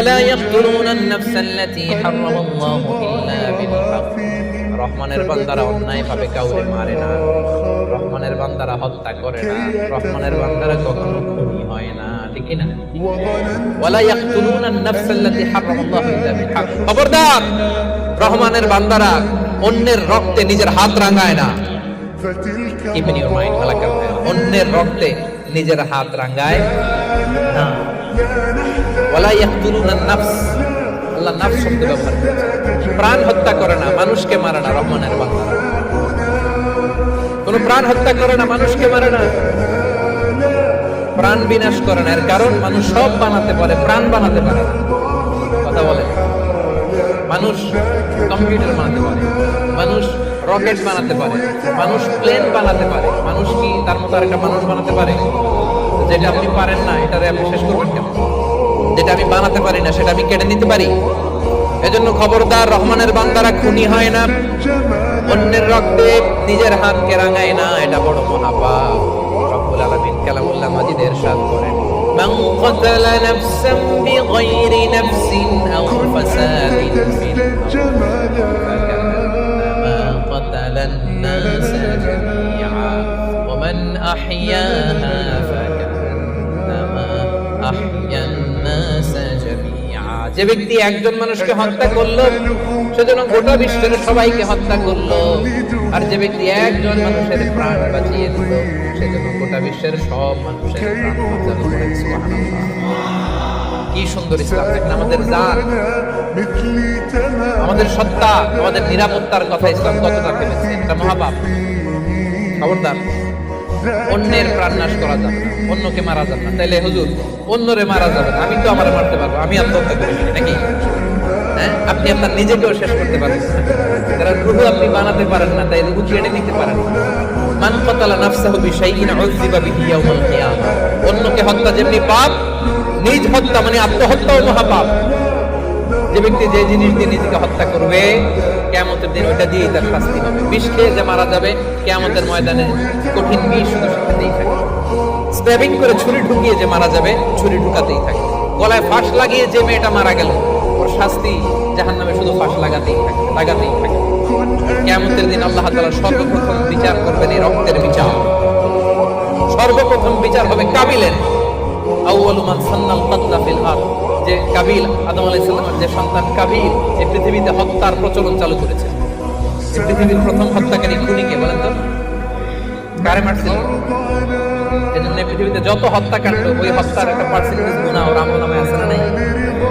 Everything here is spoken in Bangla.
ولا يقتلون النفس التي حرم الله إلا بالحق রহমানের বান্দারা অন্যায় ভাবে কাউরে মারে না রহমানের বান্দারা হত্যা করে না রহমানের বান্দারা কখনো খুনি হয় না ঠিক কি না ওয়ালা ইয়াকতুলুনা আন-নাফস আল্লাতী হারামাল্লাহু ইল্লা বিল হক খবরদার রহমানের বান্দারা অন্যের রক্তে নিজের হাত রাঙায় না কিপ ইন ইউর মাইন্ড মালাকাল অন্যের রক্তে নিজের হাত রাঙায় না ইয়াকতুলুনা আন-নাফস আল্লাহ নাফস শব্দ ব্যবহার প্রাণ হত্যা করে না, মানুষকে মারে না, রহমানের বান্দারা কোন প্রাণ হত্যা করে না, মানুষকে মারে না। প্রাণ বিনাশ করে না, এর কারণ মানুষ সব বানাতে পারে, প্রাণ বানাতে পারে কথা বলে। মানুষ কম্পিউটার বানাতে পারে, মানুষ রকেট বানাতে পারে, মানুষ প্লেন বানাতে পারে, মানুষ কি তার মতো আরেকটা মানুষ বানাতে পারে? যেটা আপনি পারেন না, এটারে আপনি শেষ করবেন কেন যেটা আমি বানাতে পারি না সেটা আমি কেটে নিতে পারি এজন্য খবরদার রহমানের বান্দারা খুনি হয় না অন্যের রক্তে নিজের হাতকে রাঙায় না এটা বড় মহাপাপ রব্বুল আলামিন কালামুল্লাহ মাজিদ ইরশাদ করেন من قتل نفسا بغير نفس أو فساد في الأرض فكأنما قتل الناس جميعا ومن أحياها যে ব্যক্তি একজন মানুষকে হত্যা করল, সেজন্য গোটা বিশ্বের সবাইকে হত্যা করল। আর যে ব্যক্তি একজন মানুষের প্রাণ বাঁচিয়ে দিল, সেজন্য গোটা বিশ্বের সব মানুষের প্রাণ কি সুন্দর ইসলাম, দেখেন আমাদের জান আমাদের সত্তা, আমাদের নিরাপত্তার কথা ইসলাম কতটা ভেবেছে? এটা মহাপাপ। খবরদার। অন্যের প্রাণ নাশ করা যাবে অন্যকে মারা যাবে না। তাইলে হুজুর, অন্যরে মারা যাবে আমি তো আমার মারতে পারব, আমি আত্মহত্যা করি নাকি? হ্যাঁ? আপনি আপনার নিজেকেও শেষ করতে পারেন। কারণ রুহু আপনি বানাতে পারেন না তাই রুহু কেড়ে নিতে পারেন মান কতালা নাফসাহু বিশাইইন, উযযিবা বিহি ইয়াউমাল কিয়ামা। অন্যকে হত্যা যেমনি পাপ, নিজ হত্যা মানে আত্মহত্যাও মহাপাপ। যে ব্যক্তি যে জিনিস দিয়ে নিজেকে হত্যা করবে, কেয়ামতের দিন ওইটা দিয়েই তার শাস্তি হবে। বিষ খেয়ে যে মারা যাবে, কেয়ামতের ময়দানে কঠিন বিষ শুধু খেতেই থাকে স্ট্যাবিং করে ছুরি ঢুকিয়ে যে মারা যাবে, ছুরি ঢুকাতেই থাকে গলায় ফাঁস লাগিয়ে যে মেয়েটা মারা গেল, ওর শাস্তি জাহান নামে শুধু ফাঁস লাগাতেই থাকে লাগাতেই থাকে কেয়ামতের দিন আল্লাহ তাআলা সর্বপ্রথম বিচার করবেন এই রক্তের বিচার। সর্বপ্রথম বিচার হবে কাবিলের। আউয়ালু মান সান্নাল কাতলা ফিল যে কাবিল, আদম আলাইহিস সালামের যে সন্তান কাবিল, এই পৃথিবীতে হত্যার প্রচলন চালু করেছে। পৃথিবীর প্রথম হত্যাকারী খুনিকে বলেন তো? কারে মারছিল এজন্য পৃথিবীতে যত হত্যাকাণ্ড, ওই হত্যার একটা পার্সেন্টেজ গুণা ওর আমল নামে আছে না নাই?